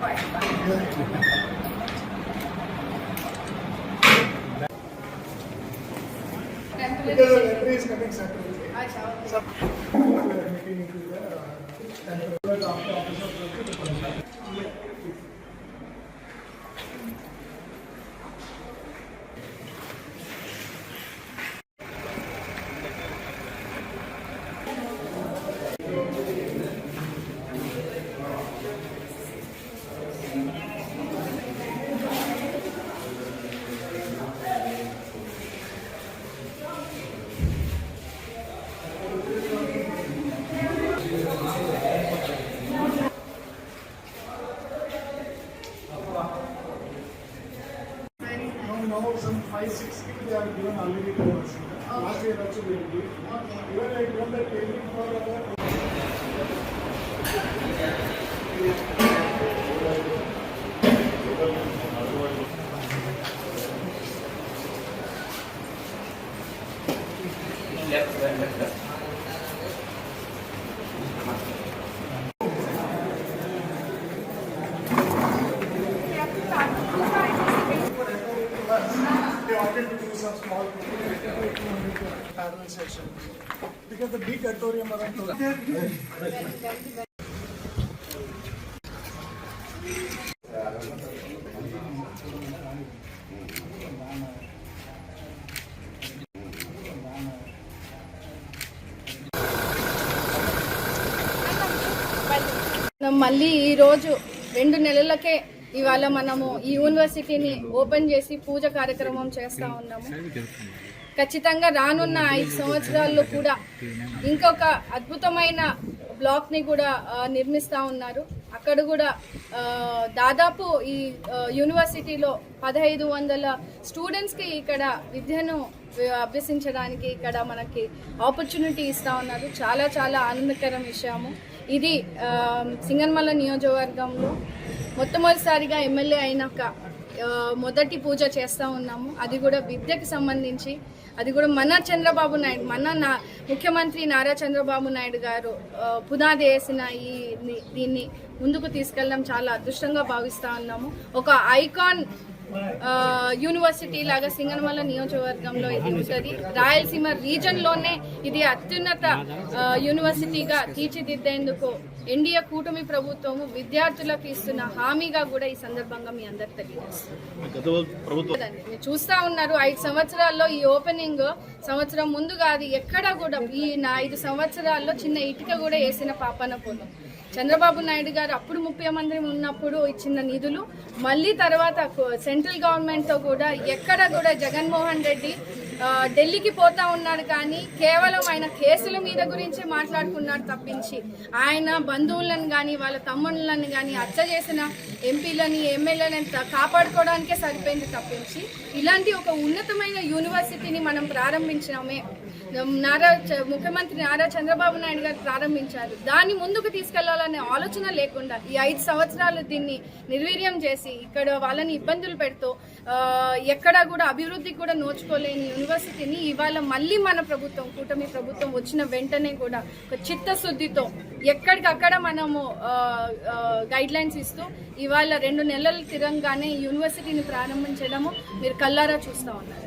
Because of entry is coming separately. Some meeting about some five, six people they are given already to us. Last year also we have Even I given the training for our. Left, left, left. Small parallel section Because the big auditorium around. to మళ్ళీ ఈరోజు రెండు నెలలకే ఇవాళ మనము ఈ యూనివర్సిటీని open చేసి పూజ కార్యక్రమం చేస్తూ ఉన్నాము. ఖచ్చితంగా రానున్న ఐదు సంవత్సరాల్లో కూడా ఇంకొక అద్భుతమైన బ్లాక్ని కూడా నిర్మిస్తూ ఉన్నారు. అక్కడ కూడా దాదాపు ఈ యూనివర్సిటీలో పదహైదు వందల స్టూడెంట్స్కి ఇక్కడ విద్యను అభ్యసించడానికి ఇక్కడ మనకి ఆపర్చునిటీ ఇస్తూ ఉన్నారు. చాలా చాలా ఆనందకరం విషయము. ఇది సింగన్మల్ల సింగన్మల నియోజకవర్గంలో మొట్టమొదటిసారిగా ఎమ్మెల్యే అయినాక మొదటి పూజ చేస్తూ ఉన్నాము. అది కూడా విద్యకు సంబంధించి అది కూడా మన చంద్రబాబు నాయుడు మన నా ముఖ్యమంత్రి నారా చంద్రబాబు నాయుడు గారు పునాది వేసిన ఈ దీన్ని ముందుకు తీసుకెళ్ళడం చాలా అదృష్టంగా భావిస్తూ ఉన్నాము. ఒక ఐకాన్ యూనివర్సిటీ లాగా సింగనమల నియోజకవర్గంలో ఇది ఉంటుంది. రాయలసీమ రీజన్లోనే ఇది అత్యున్నత యూనివర్సిటీగా తీర్చిదిద్దేందుకు ఎన్డీఏ కూటమి ప్రభుత్వము విద్యార్థులకు ఇస్తున్న హామీగా కూడా ఈ సందర్భంగా మీ అందరికి తెలియజేస్తుంది. చూస్తా ఉన్నారు ఐదు సంవత్సరాల్లో ఈ ఓపెనింగ్ సంవత్సరం ముందు కాదు ఎక్కడ కూడా ఈ ఐదు సంవత్సరాల్లో చిన్న ఇటుక కూడా వేసిన పాపన పోలం. చంద్రబాబు నాయుడు గారు అప్పుడు ముఖ్యమంత్రి ఉన్నప్పుడు ఇచ్చిన నిధులు మళ్ళీ తర్వాత సెంట్రల్ గవర్నమెంట్తో కూడా ఎక్కడ కూడా జగన్మోహన్ రెడ్డి ఢిల్లీకి పోతా ఉన్నాడు కానీ కేవలం ఆయన కేసుల మీద గురించి మాట్లాడుకున్నాడు తప్పించి. ఆయన బంధువులను కానీ వాళ్ళ తమ్ముళ్ళని కానీ హత్య చేసిన ఎంపీలని ఎమ్మెల్యేలని త- కాపాడుకోవడానికే సరిపోయింది తప్పించి. ఇలాంటి ఒక ఉన్నతమైన యూనివర్సిటీని మనం ప్రారంభించినామే. నారా చ- ముఖ్యమంత్రి నారా చంద్రబాబు నాయుడు గారు ప్రారంభించారు. దాన్ని ముందుకు తీసుకెళ్ళాలనే ఆలోచన లేకుండా ఈ ఐదు సంవత్సరాలు దీన్ని నిర్వీర్యం చేసి ఇక్కడ వాళ్ళని ఇబ్బందులు పెడుతూ ఎక్కడా కూడా అభివృద్ధి కూడా నోచుకోలేని యూనివర్సిటీని ఇవాళ మళ్ళీ మన ప్రభుత్వం కూటమి ప్రభుత్వం వచ్చిన వెంటనే కూడా ఒక చిత్తశుద్ధితో ఎక్కడికక్కడ మనము గైడ్ లైన్స్ ఇస్తూ ఇవాళ రెండు నెలలు తిరంగానే యూనివర్సిటీని ప్రారంభించడము మీరు కల్లారా చూస్తా ఉన్నారు.